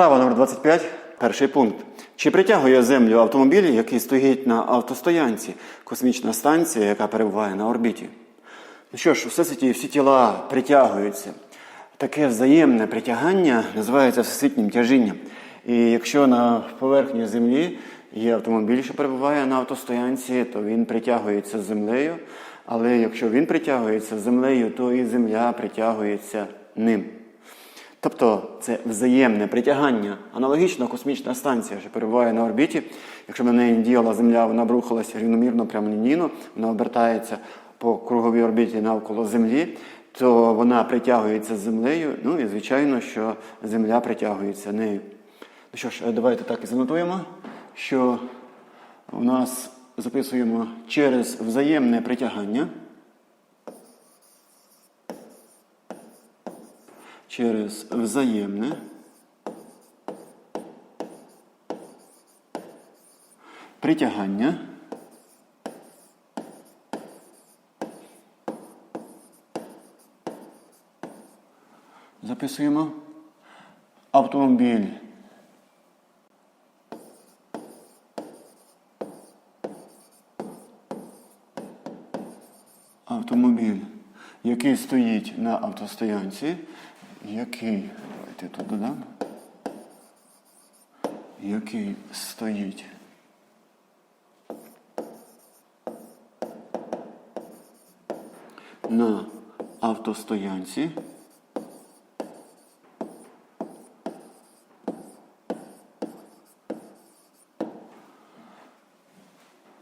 Вправа номер 25, перший пункт. Чи притягує Землю автомобіль, який стоїть на автостоянці, космічна станція, яка перебуває на орбіті? Ну що ж, у всесвіті всі тіла притягуються. Таке взаємне притягання називається всесвітнім тяжінням. І якщо на поверхні Землі є автомобіль, що перебуває на автостоянці, то він притягується з землею. Але якщо він притягується з землею, то і земля притягується ним. Тобто це взаємне притягання. Аналогічно космічна станція, що перебуває на орбіті. Якщо на неї діяла Земля, вона б рухалася рівномірно, прямолінійно, вона обертається по круговій орбіті навколо Землі, то вона притягується з землею. Ну і звичайно, що Земля притягується нею. Ну що ж, давайте так і занотуємо, що у нас записуємо через взаємне притягання. Через взаємне. Притягання. Записуємо. Автомобіль. Автомобіль, який стоїть на автостоянці, який, давайте тут додам, який стоїть на автостоянці.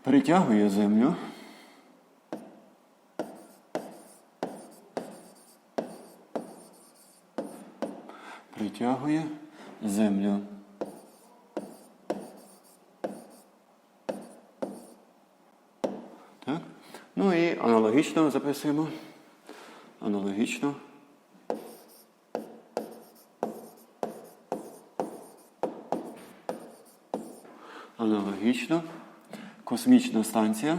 Притягує землю. Притягує землю. Так? Ну і аналогічно записуємо. Аналогічно. Аналогічно. Космічна станція.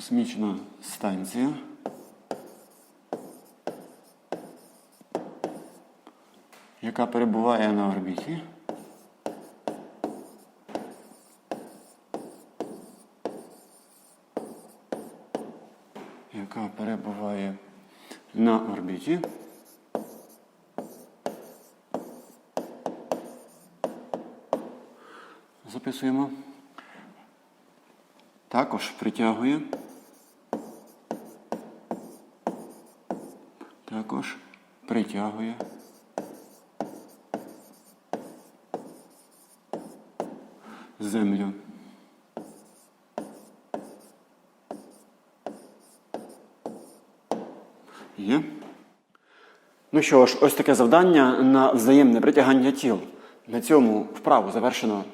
Космічна станція. Яка перебуває на орбіті. Яка перебуває на орбіті. Записуємо. Також притягує. Також притягує. Землю. Є. Ну що ж, ось таке завдання на взаємне притягання тіл. На цьому вправу завершено.